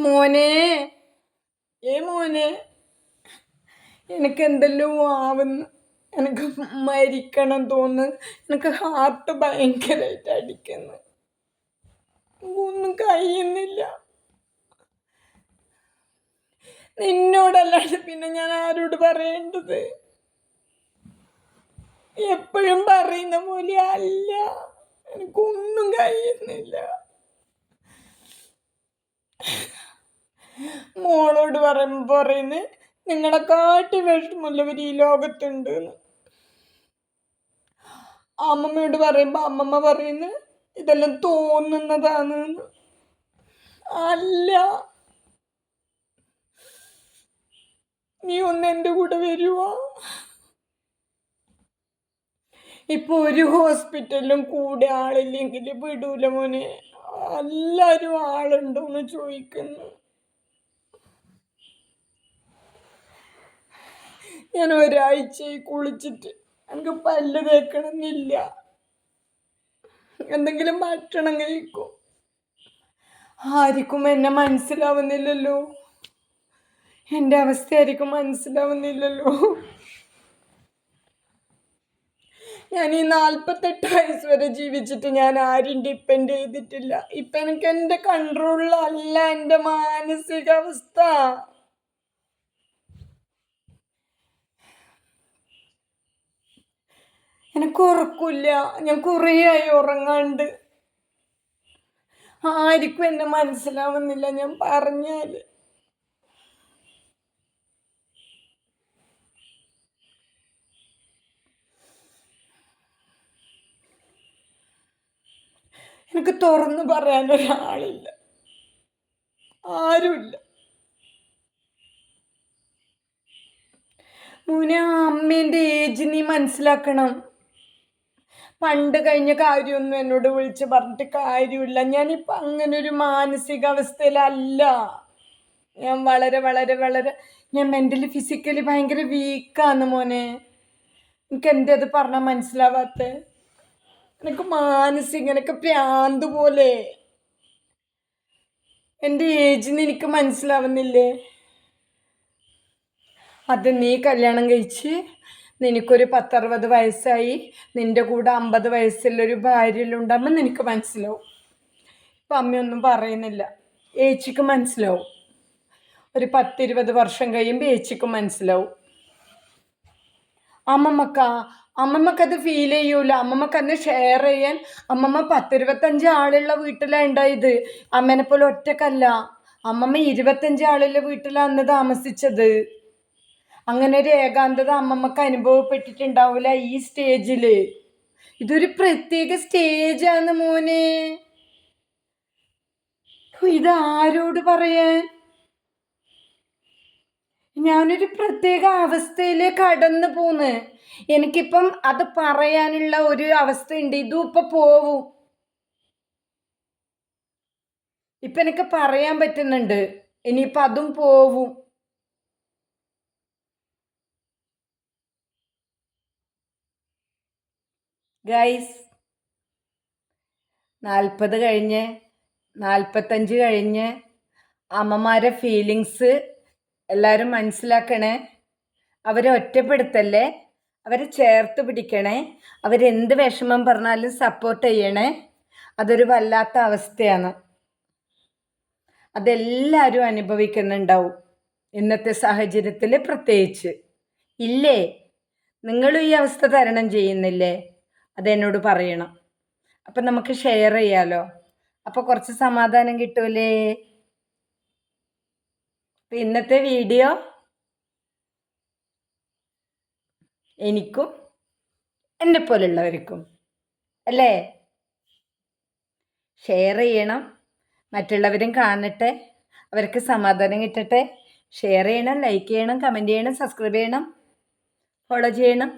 മോനെ. ഏ മോനെ? എനിക്ക് എന്തെല്ലോ ആവുന്നു എനിക്ക് മരിക്കണം തോന്നുന്നു എനിക്ക് ഹാർട്ട് ഭയങ്കരമായിട്ട് അടിക്കുന്നു. ഒന്നും കഴിയുന്നില്ല. നിന്നോടല്ലാണ്ട് പിന്നെ ഞാൻ ആരോട് പറയേണ്ടത്? എപ്പോഴും പറയുന്ന പോലെ അല്ല. എനിക്കൊന്നും കഴിയുന്നില്ല. പറയുമ്പോൾ പറയുന്നത് നിങ്ങളെ കാട്ടി വിഷമുള്ളവര് ഈ ലോകത്തുണ്ട് അമ്മമ്മയോട് പറയുമ്പോൾ അമ്മമ്മ പറയുന്നു ഇതെല്ലാം തോന്നുന്നതാണ് അല്ല. നീ ഒന്ന് എന്റെ കൂടെ വരുവാ? ഇപ്പൊ ഒരു ഹോസ്പിറ്റലിലും കൂടെ ആളില്ലെങ്കിൽ വിടൂല മോനെ. എല്ലാരും ആളുണ്ടോന്ന് ചോദിക്കുന്നു. ഞാൻ ഒരാഴ്ചയായി കുളിച്ചിട്ട് എനിക്ക് പല്ല് തേക്കണമെന്നില്ല. എന്തെങ്കിലും ഭക്ഷണം കഴിക്കും. ആർക്കും എന്നെ മനസ്സിലാവുന്നില്ലല്ലോ. എന്റെ അവസ്ഥ ആയിരിക്കും മനസ്സിലാവുന്നില്ലല്ലോ. ഞാൻ ഈ നാൽപ്പത്തെട്ട് വയസ്സ് വരെ ജീവിച്ചിട്ട് ഞാൻ ആരും ഡിപ്പെൻഡ് ചെയ്തിട്ടില്ല. ഇപ്പം എനിക്ക് എന്റെ കൺട്രോളിലല്ല എന്റെ മാനസികാവസ്ഥ. എനിക്ക് ഉറക്കില്ല ഞാൻ കുറേയായി ഉറങ്ങാണ്ട്. ആർക്കും എന്നെ മനസ്സിലാവുന്നില്ല. ഞാൻ പറഞ്ഞാൽ എനിക്ക് തുറന്നു പറയാൻ ഒരാളില്ല. ആരുമില്ല. മോനെ അമ്മേന്റെ ഏജ് നീ മനസ്സിലാക്കണം. പണ്ട് കഴിഞ്ഞ കാര്യമൊന്നും എന്നോട് വിളിച്ച് പറഞ്ഞിട്ട് കാര്യമില്ല. ഞാനിപ്പോൾ അങ്ങനെ ഒരു മാനസികാവസ്ഥയിലല്ല. ഞാൻ വളരെ വളരെ വളരെ ഞാൻ മെന്റലി ഫിസിക്കലി ഭയങ്കര വീക്കാണ് മോനെ. എനിക്ക് എന്തേ അത് പറഞ്ഞാൽ മനസ്സിലാവാത്ത? എനിക്ക് മാനസിക എനിക്ക് പ്രാന്ത് പോലെ. എന്റെ ഏജിന് എനിക്ക് മനസ്സിലാവുന്നില്ലേ? അത് നീ കല്യാണം കഴിച്ച് നിനക്കൊരു പത്തറുപത് വയസ്സായി. നിന്റെ കൂടെ അമ്പത് വയസ്സുള്ളൊരു ഭാര്യയിലുണ്ടാകുമ്പോൾ നിനക്ക് മനസ്സിലാവും. ഇപ്പം അമ്മയൊന്നും പറയുന്നില്ല. ഏച്ചിക്ക് മനസ്സിലാവും. ഒരു പത്തിരുപത് വർഷം കഴിയുമ്പോൾ ഏച്ചിക്ക് മനസ്സിലാവും. അമ്മമ്മക്ക അമ്മമ്മക്കത് ഫീൽ ചെയ്യൂല. അമ്മമ്മക്ക് അന്ന് ഷെയർ ചെയ്യാൻ അമ്മമ്മ പത്തിരുപത്തഞ്ച് ആളുള്ള വീട്ടിലാണ് ഉണ്ടായത്. അമ്മേനെ പോലെ ഒറ്റക്കല്ല. അമ്മമ്മ ഇരുപത്തഞ്ച് ആളുള്ള വീട്ടിലാണ് അന്ന് താമസിച്ചത്. അങ്ങനെ ഒരു ഏകാന്തത അമ്മമ്മക്ക് അനുഭവപ്പെട്ടിട്ടുണ്ടാവില്ല ഈ സ്റ്റേജിൽ ഇതൊരു പ്രത്യേക സ്റ്റേജാണ് മോനെ. ഇത് ആരോട് പറയാൻ? ഞാനൊരു പ്രത്യേക അവസ്ഥയിലേക്ക് കടന്നു പോന്ന്. എനിക്കിപ്പം അത് പറയാനുള്ള ഒരു അവസ്ഥയുണ്ട്. ഇതും ഇപ്പം പോവും. ഇപ്പം എനിക്ക് പറയാൻ പറ്റുന്നുണ്ട്. ഇനിയിപ്പം അതും പോവും. ഗൈസ് നാൽപ്പത് കഴിഞ്ഞ് നാൽപ്പത്തഞ്ച് കഴിഞ്ഞ് അമ്മമാരെ ഫീലിങ്സ് എല്ലാവരും മനസ്സിലാക്കണേ. അവരെ ഒറ്റപ്പെടുത്തല്ലേ? അവരെ ചേർത്ത് പിടിക്കണേ. അവരെന്ത് വിഷമം പറഞ്ഞാലും സപ്പോർട്ട് ചെയ്യണേ. അതൊരു വല്ലാത്ത അവസ്ഥയാണ്. അതെല്ലാവരും അനുഭവിക്കുന്നുണ്ടാവും. ഇന്നത്തെ സാഹചര്യത്തിൽ പ്രത്യേകിച്ച്. ഇല്ലേ? നിങ്ങളും ഈ അവസ്ഥ തരണം ചെയ്യുന്നില്ലേ? അതെന്നോട് പറയണം. അപ്പം നമുക്ക് ഷെയർ ചെയ്യാലോ? അപ്പോൾ കുറച്ച് സമാധാനം കിട്ടൂലേ? ഇന്നത്തെ വീഡിയോ എനിക്കും എന്നെ പോലുള്ളവർക്കും അല്ലേ? ഷെയർ ചെയ്യണം. മറ്റുള്ളവരും കാണട്ടെ. അവർക്ക് സമാധാനം കിട്ടട്ടെ. ഷെയർ ചെയ്യണം ലൈക്ക് ചെയ്യണം കമന്റ് ചെയ്യണം സബ്സ്ക്രൈബ് ചെയ്യണം ഫോളോ ചെയ്യണം.